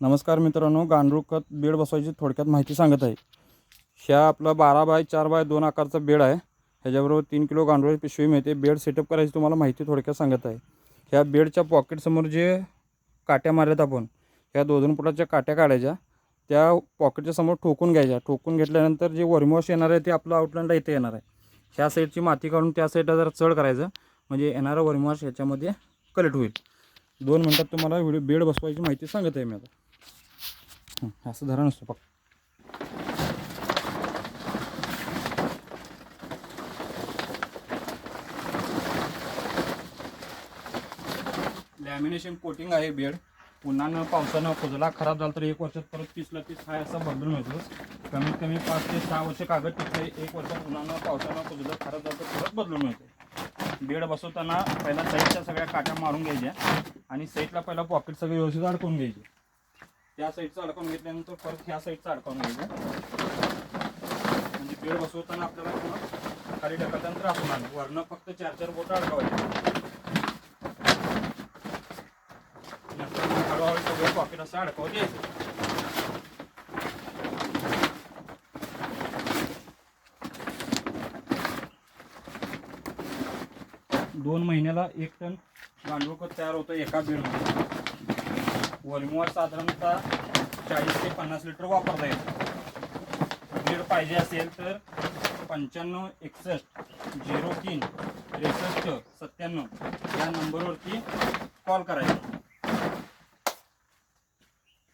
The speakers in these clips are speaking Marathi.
नमस्कार मित्रांनो गांडूळ खत बेड बसवायची थोडक्यात माहिती सांगत आहे. ह्या आपला बारा बाय चार बाय दोन आकारचा बेड आहे. ह्याच्याबरोबर तीन किलो गांडूळ पिशवी मिळते. बेड सेटअप करायची तुम्हाला माहिती थोडक्यात सांगत आहे. ह्या बेडच्या पॉकेटसमोर जे काट्या मारल्यात आपण ह्या दोन दोन फुटाच्या काट्या काढायच्या. त्या पॉकेटच्या समोर ठोकून घ्यायच्या. ठोकून घेतल्यानंतर जे वॉश येणार आहे ते आपलं आउटलाईनला इथे येणार आहे. ह्या साईडची माती काढून त्या साईडला जरा चढ करायचं. म्हणजे येणारा वॉश ह्याच्यामध्ये कलेक्ट होईल. दोन मिनटात तुम्हाला व्हिडिओ बेड बसवायची माहिती सांगत आहे मी आता. असं धरा नसतो फक्त. लॅमिनेशन कोटिंग आहे बेड उन्हानं पावसानं कुजला खराब झाला तर एक वर्षात परत तीसला तीस हाय असं बदलून मिळतो कमीत कमी पाच ते सहा वर्ष कागद टिकते एक वर्षात उन्हानं पावसानं कुजलं खराब झालं तर परत बदलून मिळते. बेड बसवताना पहिला साईडच्या सगळ्या काट्या मारून घ्यायच्या आणि साईडला पहिला पॉकेट सगळे व्यवस्थित अडकून घ्यायचे. त्या साईडचं अडकवून घेतल्यानंतर परत ह्या साईडचं अडकवून घ्यायचं. म्हणजे बेड बसवताना आपल्याला पुन्हा खाली ढकलताना त्रास होणार नाही. वरनं फक्त चार चार बोटं अडकवायचे. नंतर हळूहळू सगळं पॉकेट असं अडकवत यायचं. दोन महिन्याला एक टन गांडूळ खत तयार होतं एका बेडमध्ये वॉल्यूमवर साधारणतः चाळीस ते पन्नास लिटर वापरता येतं. बेड पाहिजे असेल तर पंच्याण्णव एकसष्ट झिरो तीन त्रेसष्ट सत्त्याण्णव या नंबरवरती कॉल करायचा.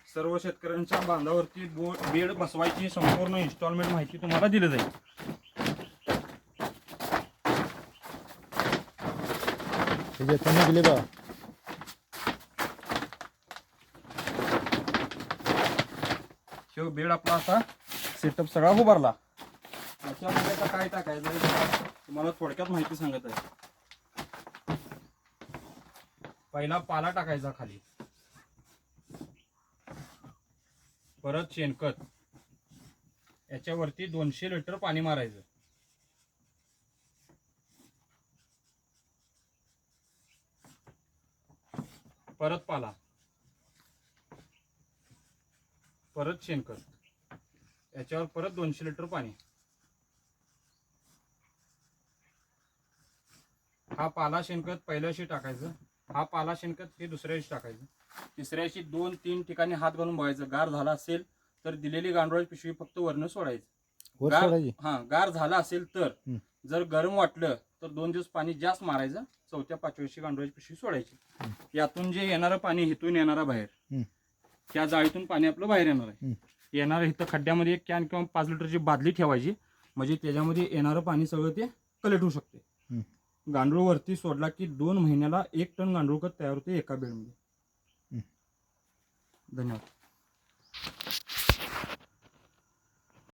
सर्व शेतकऱ्यांच्या बांधावरती बो बेड बसवायची संपूर्ण इन्स्टॉलमेंट माहिती तुम्हाला दिली जाईल. त्याचे त्यांनी बा. शिव बेड आपला असा. सेटअप सगळा उभारला. त्याच्यामध्ये आता काय टाकायचं तुम्हाला थोडक्यात माहिती सांगत आहे. पहिला पाला टाकायचा खाली. परत शेणखत. याच्यावरती दोनशे लिटर पाणी मारायचं. परत पाला. परत शेणखत. याच्यावर परत दोनशे लिटर पाणी. हा पाला शेणखत पहिल्या दिवशी टाकायचं. हा पाला शेणखत हे दुसऱ्या दिवशी टाकायचं. तिसऱ्या दिवशी दोन तीन ठिकाणी हात घालून बघायचं. गार झाला असेल तर दिलेली गांडोळी पिशवी फक्त वरनं सोडायचं. गार हा गार झाला असेल तर. जर गरम वाटलं तर दोन दिवस पाणी जास्त मारायचं चौथ्या पाचव्या दिवशी गांडोळीची पिशवी सोडायची यातून जे येणारं पाणी इथून येणारं बाहेर. त्या जाळीतून पाणी आपलं बाहेर येणार आहे. येणारं इथं खड्ड्यामध्ये एक कॅन किंवा पाच लिटरची बादली ठेवायची म्हणजे त्याच्यामध्ये येणारं पाणी सगळं ते कलेक्ट होऊ शकते. गांडूळ वरती सोडला की दोन महिन्याला एक टन गांडूळ खत तयार होते एका बेडमध्ये. धन्यवाद